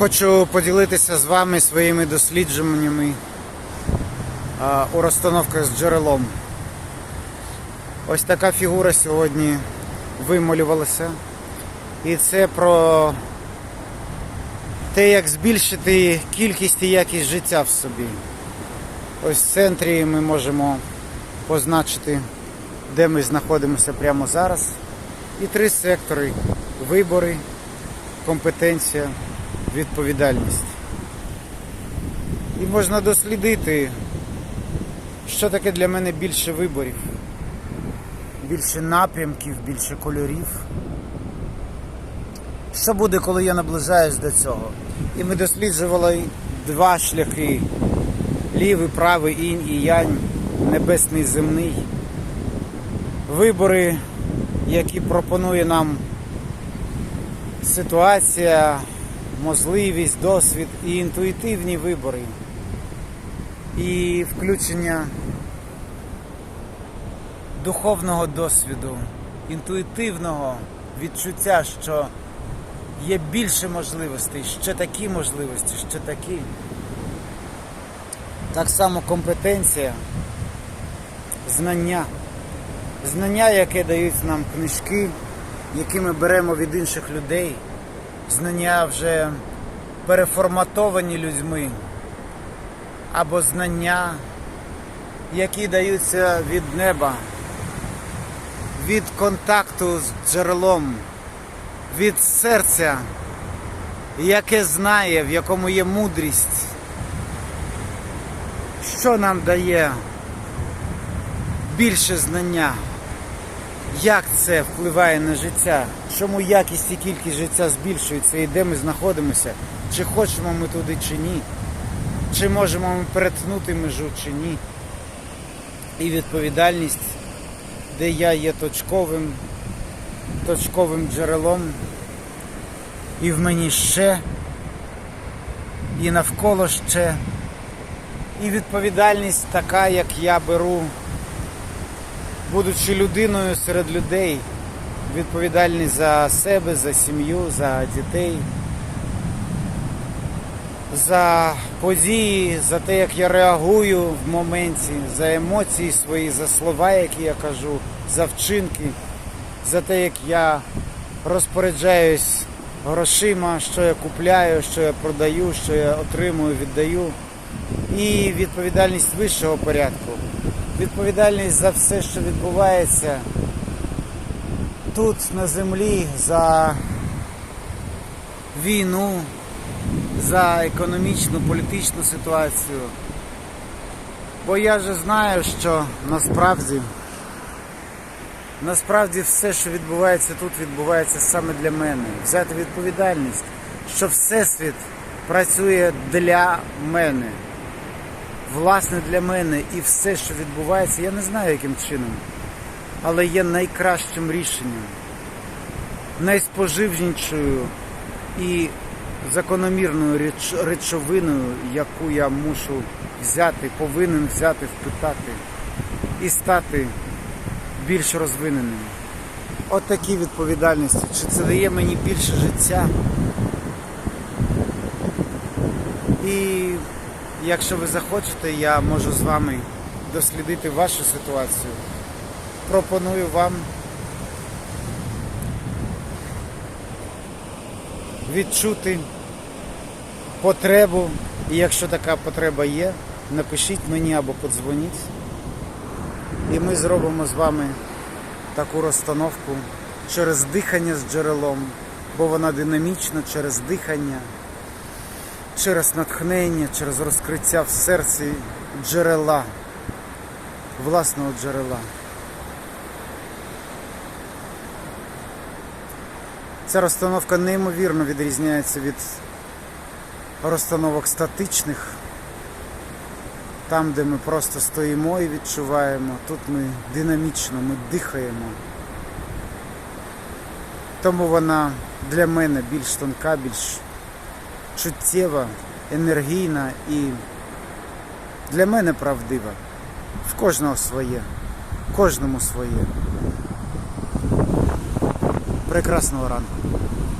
Хочу поділитися з вами своїми дослідженнями у розстановках з джерелом. Ось така фігура сьогодні вималювалася. І це про те, як збільшити кількість і якість життя в собі. Ось в центрі ми можемо позначити, де ми знаходимося прямо зараз. І три сектори: вибори, компетенція, відповідальність. І можна дослідити, що таке для мене більше виборів, більше напрямків, більше кольорів. Що буде, коли я наближаюсь до цього? І ми досліджували два шляхи: лівий, правий, інь і янь, небесний земний. Вибори, які пропонує нам ситуація, можливість, досвід і інтуїтивні вибори, і включення духовного досвіду, інтуїтивного відчуття, що є більше можливостей, ще такі можливості, ще такі. Так само компетенція, знання. Знання, яке дають нам книжки, які ми беремо від інших людей, знання вже переформатовані людьми, або знання, які даються від неба, від контакту з джерелом, від серця, яке знає, в якому є мудрість, що нам дає більше знання. Як це впливає на життя? Чому якість і кількість життя збільшується і де ми знаходимося? Чи хочемо ми туди чи ні? Чи можемо ми перетнути межу чи ні? І відповідальність, де я є точковим, точковим джерелом, і в мені ще, і навколо ще. І відповідальність така, як я беру будучи людиною серед людей, відповідальність за себе, за сім'ю, за дітей, за події, за те, як я реагую в моменті, за емоції свої, за слова, які я кажу, за вчинки, за те, як я розпоряджаюсь грошима, що я купляю, що я продаю, що я отримую, віддаю. І відповідальність вищого порядку відповідальність за все, що відбувається тут на землі, за війну, за економічну, політичну ситуацію. Бо я вже знаю, що насправді насправді все, що відбувається тут, відбувається саме для мене. Взяти відповідальність, що Всесвіт працює для мене власне для мене і все, що відбувається, я не знаю, яким чином, але є найкращим рішенням, найспоживнішою і закономірною реч... речовиною, яку я мушу взяти, повинен взяти, впитати і стати більш розвиненим. От такі відповідальності. Чи це дає мені більше життя? І Якщо ви захочете, я можу з вами дослідити вашу ситуацію. Пропоную вам відчути потребу, і якщо така потреба є, напишіть мені або подзвоніть. І ми зробимо з вами таку розстановку через дихання з джерелом, бо вона динамічна через дихання через натхнення, через розкриття в серці джерела, власного джерела. Ця розстановка неймовірно відрізняється від розстановок статичних, там, де ми просто стоїмо і відчуваємо, тут ми динамічно, ми дихаємо. Тому вона для мене більш тонка, більш чуттєва, енергійна і для мене правдива. В кожного своє, кожному своє. Прекрасного ранку.